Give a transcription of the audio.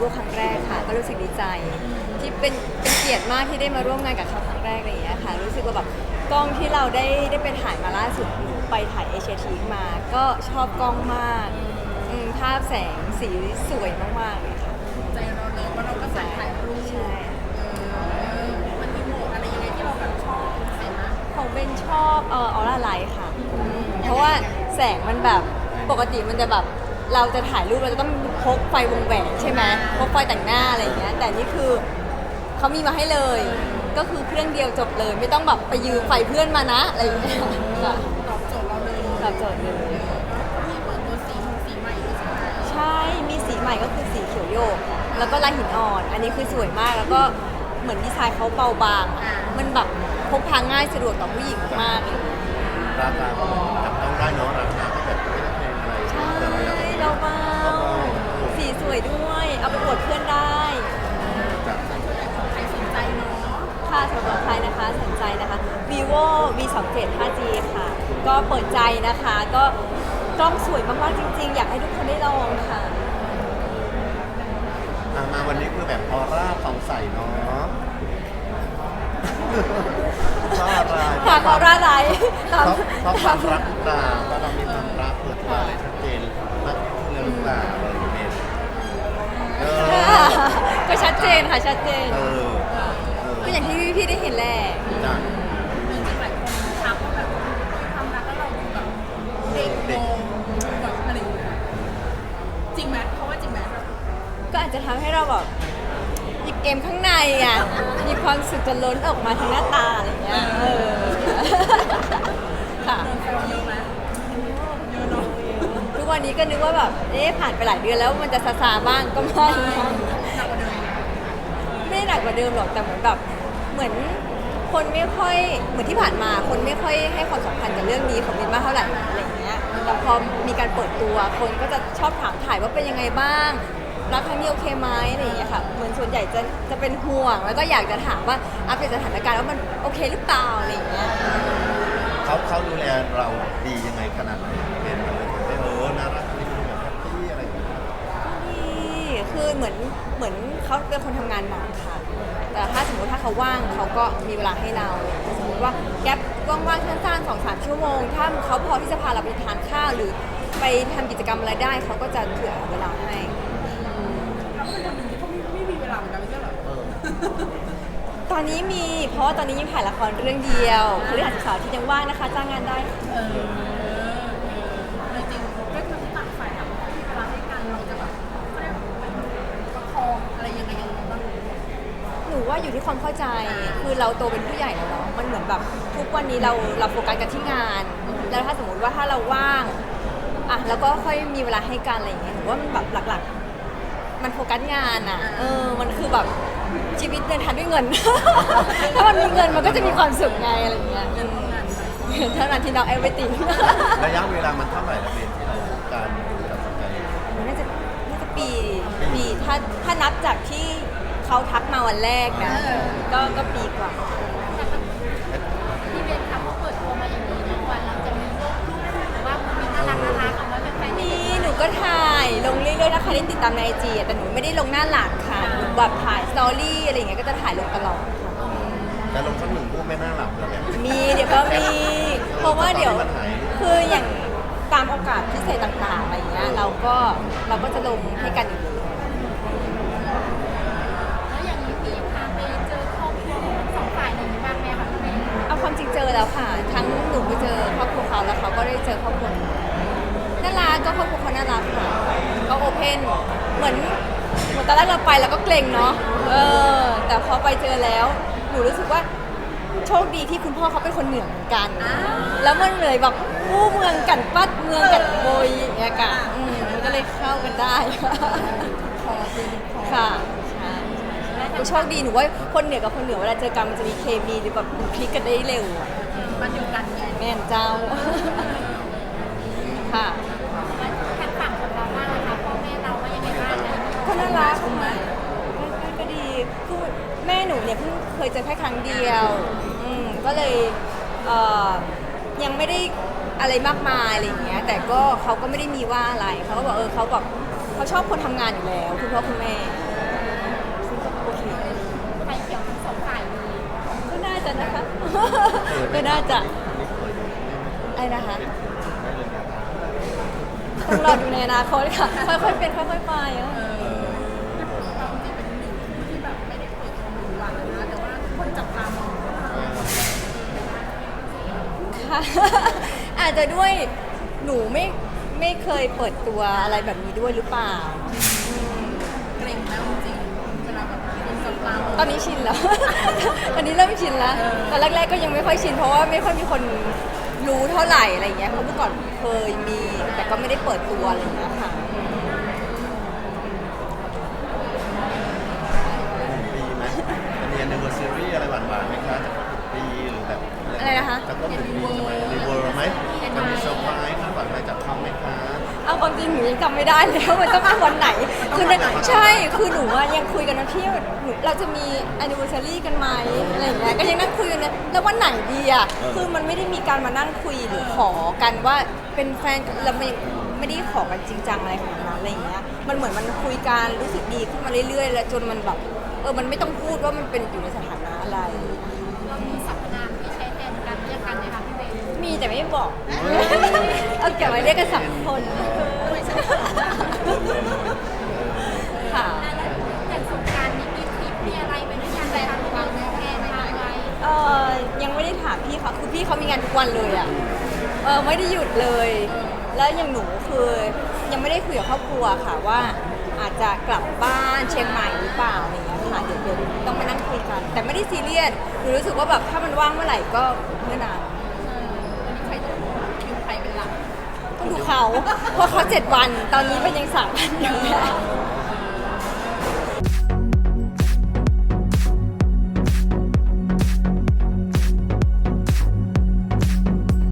วิโวครั้งแรกค่ะ ก็รู้สึกดีใจ ที่เป็นเป็นเกียรติมากที่ได้มาร่วมงานกับเขาครั้งแรกอะไรอย่างเงี้ยค่ะ รู้สึกว่าแบบกล้องที่เราได้ได้ไปถ่ายมาล่าสุดไปถ่ายเอเชียทีมา ก็ชอบกล้องมากอืมภาพแสงสีสวยมากๆเลยค่ะใจเราเนอะว่าเราก็สายถ่ายรูปใช่เออมันมีโหมดอะไรยังไงที่เราแบบชอบพิเศษนะของเบนชอบเออออร่าไลท์ค่ะอืมเพราะว่าแสงมันแบบปกติมันจะแบบเราจะถ่ายรูปเราจะต้อง พกไฟวงแหวนใช่ไหมพกไฟแต่งหน้าอะไรอย่างเงี้ยแต่นี่คือเขามีมาให้เลย ก็คือเครื่องเดียวจบเลย ไม่ต้องแบบไปยืมไฟเพื่อนมานะอะไรอย่างเงี้ยค่ะตอบโจทย์เราเลยตอบโจทย์เลยมีเปิดตัวสีสีใหม่ด้วยใช่ไหมใช่มีสีใหม่ก็คือสีเขียวโยก แล้วก็ลายหินอ่อน อันนี้คือสวยมากแล้วก็เหมือนดีไซน์เขาเบาบางอะมันแบบพกพาง่ายสะดวกต่อผู้หญิงมากเลยราคาก็จับต้องได้เนาะ วยด้วย เอาไปอวดเพื่อนได้จากใครสนใจเนาะค่ะสำหรับใครนะคะสนใจนะคะ vivo v 2 7 5G ค่ะ ก็เปิดใจนะคะ ก็กล้องสวยมากๆจริง ๆ อยากให้ทุกคนได้ลองค่ะ อะมาวันนี้คือแบบออร่าผ่องใสเนาะชอบอะไรฝากออร่าไลท์ชอบชอบความรักหรือเปล่าถ้าเรามีความรักเปิดตัวอะไร ชัดเจนเออเอก็ออย่างที่พี่ๆได้เห็นแหละจ้ะจริงๆหลายคนทักว่าแบบความรักแล้วเราดูแบบเด็กโงแบบอะไรอย่างเงี้ยจริงไหมเขาว่าจริงไหมก็อาจจะทำให้เราแบบหยิบเกมข้างในอะมีความสุขจนล้นออกมาทางหน้าตาอะไรอย่างเงี้ยเออค่ะ โดนแซวเยอะไหมเยอะเนาะทุกวันนี้ก็นึกว่าแบบ เอ๊ะผ่านไปหลายเดือนแล้วมันจะซาซาบ้างก็ไม่หนักกว่าเดิมไม่ได้หนั กกว่าเดิมหรอกแต่เหมือนแบบเหมือนคนไม่ค่อยเหมือนที่ผ่านมาคนไม่ค่อยให้ความสำคัญกับเรื่องนี้ของมินมากเท่าไหร่อะไรอย่างเงี้ยแต่พอมีการเปิดตัวคนก็จะชอบถามถ่ายว่าเป็นยังไงบ้างรักครั้งนี้โอเคไหมอะไรอย่างเงี้ยค่ะเหมือนส่วนใหญ่จะจะเป็นห่วง แล้วก็อยากจะถามว่าอัปเดตสถานการณ์ว่ามันโอเคหรือเปล่าอะไรอย่างเงี้ยเขาเขาดูแลเราดียังไงขนาดไหนเป็นมันเลยไม่เออน่ารักนี่คือแบบแฮปปี้อะไรอย่างเงี้ยนี่คือเหมือนเหมือนเขาเป็นคนทำงานหนักค่ะ แต่ถ้าสมมติถ้าเขาว่างเขาก็มีเวลาให้เรา สมมติว่าแก๊ปว่างๆสั้นๆสองสามชั่วโมง ถ้าเขาพอที่จะพาเราไปทานข้าวหรือไปทำกิจกรรมอะไรได้ เขาก็จะเผื่อเวลาให้ เราก็เป็นคนหนึ่งที่เขาไม่ไม่มีเวลาเหมือนกันไม่ใช่เหรอเออตอนนี้มีเพราะว่าตอนนี้ยังถ่ายละครเรื่องเดียวพฤหัสเสาร์ที่ยังว่างนะคะ จ้างงานได้ เออเออจริงๆก็คือต่างฝ่ายต่างมีเวลาให้กันเราจะแบบเขาเรียกว่าประคองอะไรยังไงยังไงบ้าง หนูว่าอยู่ที่ความเข้าใจ คือเราโตเป็นผู้ใหญ่แล้วเนาะมันเหมือนแบบทุกวันนี้เราเราโฟกัสกันที่งาน แล้วถ้าสมมติว่าถ้าเราว่างอะแล้วก็ค่อยมีเวลาให้กันอะไรอย่างเงี้ยหนูว่ามันแบบหลักๆ มันโฟกัสงานอะเออมันคือแบบชีวิตเดินทางด้วยเงิน ถ้ามันมีเงินมันก็จะมีความสุขไงอะไรอย่างเงี้ยอืมเงินเท่านั้นที่เรา everything ระยะเวลามันเท่าไหร่ละเป็นที่เราการตัดสินใจ น่าจะน่าจะปีปีถ้าถ้านับจากที่ เขาทักมาวันแรกนะก็ก็ปีกว่า พี่เบนค่ะเขาเปิดตัวมาอย่างนี้ทุกวันเราจะมีรูปรูปหรือว่ามีน่ารักน่ารักเอาไว้เป็นแฟนมีหนูก็ถ่ายลงเรื่อยๆถ้าใครได้ติดตามในไอจีแต่หนูไม่ได้ลงหน้าหลักค่ะหนูแบบถ่ายสตอรี่อะไรอย่างเงี้ยก็จะถ่ายลงตลอดค่ะแต่ลงสักหนึ่งรูปไม่น่าหลับเลยแบบมีเดี๋ยวก็มี เพราะว่าเดี๋ยวมันหายคืออย่างตามโอกาสพิเศษต่างๆอะไรอย่างเงี้ยเราก็เราก็จะลงให้กันอยู่ดีแล้ว เอาความจริงเจอแล้วค่ะ ทั้งหนูไปเจอครอบครัวเขาแล้วเขาก็ได้เจอครอบครัวหนูน่ารักก็ครอบครัวเขาน่ารักค่ะก็โอเพนเหมือนเหมือนตอนแรกเราไปเราก็เกรงเนาะเออ แต่พอไปเจอแล้ว หนูรู้สึกว่าโชคดีที่คุณพ่อเขาเป็นคนเหนือเหมือนกัน แล้วมันเลยแบบผู้เมืองกันปัดเมืองกันโบยอย่างเงี้ยกันอืมมันก็เลยเข้ากันได้ค่ะคอเป็ นคอค่ะใช่หนูโชคดีหนูว่าคนเหนือกับคนเหนือเวลาเจอกันมันจะมีเคมีหรือแบบพลิกกันได้เร็วอะมันอยู่กันไงแม่นเจ้า ค่ะแล้วทางฝั่งของเราบ้างนะคะพ่อแม่เราว่ายังไงบ้างคะก็น่ารักค่ะก็ก็ดีคือแม่หนูเนี่ยเพิ่งเคยเจอแค่ครั้งเดียว อืมก็เลยเอ่อยังไม่ได้อะไรมากมายอะไรอย่างเงี้ย แต่ก็เขาก็ไม่ได้มีว่าอะไรเขาก็บอกเออเขาแบบเขาชอบคนทำงานอยู่แล้ว คุณพ่อคุณแม่ ก็น่าจะไม่เคยอะไรนะคะไม่เลยนะต้องรอดูในอนาคตค่ะ ค่อยๆเป็นค่อยๆไปอะเออเราจริงเป็นหนึ่งคู่ที่แบบไม่ได้เปิดตัวหรือหวานนะแต่ว่าทุกคนจับตามองค่ะ อาจจะด้วยหนูไม่ไม่เคยเปิดตัวอะไรแบบนี้ด้วยหรือเปล่า ตองตอนนี้ชินแล้ว ตอนนี้เริ่มชินแล้วตอนแรกๆก็ยังไม่ค่อยชิน เพราะว่าไม่ค่อยมีคนรู้เท่าไหร่อะไรเงี้ยเพราะเมื่อก่อนเคยมี แต่ก็ไม่ได้เปิดตัวอะไรเงี้ยค่ะ ปีไหมจะมี anniversary อะไรหวานๆไหมคะจะครบหนึ่งปีหรือแบบ อะไรนะคะ จะครบหนึ่งปีทำไมรีเวิร์ไหมจะมีเซอร์ไพรส์คาดหวังอะไรจากเขาไหมคะ เอาความจริงห นูยังจำไม่ได้เลยว่ามันต้องเป็นวันไหนคือในใช่คือหนูอะยังคุยกันนะพี่ว่าหนูเราจะมี anniversary กันไหมอะไรอย่างเงี้ยก็ยังนั่งคุยกันเลยแล้ววันไหนดีอะคือมันไม่ได้มีการมานั่งคุยหรือขอกันว่าเป็นแฟนเราไม่ไม่ได้ขอกันจริงจังอะไรขนาดนั้นอะไรอย่างเงี้ยมันเหมือนมันคุยกันรู้สึกดีขึ้นมาเรื่อยๆ แล้วจนมันแบบเออมันไม่ต้องพูดว่ามันเป็นอยู่ในสถานะอะไร มีแต่ไม่บอก เอาเก็บไว้เรียกกันสองคนค่ะแล้วอย่างสงกรารมีมีทริปมีอะไรไปด้วยกันแต่ทางวางแผนมาไว้เออยังไม่ได้ถามพี่เขาคือพี่เขามีงานทุกวันเลยอะเออไม่ได้หยุดเลย แล้วอย่างหนูคือยังไม่ได้คุยกับครอบครัวค่ะว่า อาจจะกลับบ้านเชียงใหม่หรือเปล่าอะไรอย่างเงี้ยค่ะเดี๋ยวเดี๋ยวต้องมานั่งคุยกัน แต่ไม่ได้ซีเรียสหนูรู้สึกว่าแบบถ้ามันว่างเมื่อไหร่ก็เมื่อนั้น วันนี้ใครจะคิวใครเป็นหลัก ต้องดู เขาเพราะเขาเจ็ดวัน ตอนนี้มันยังสามวันอยู่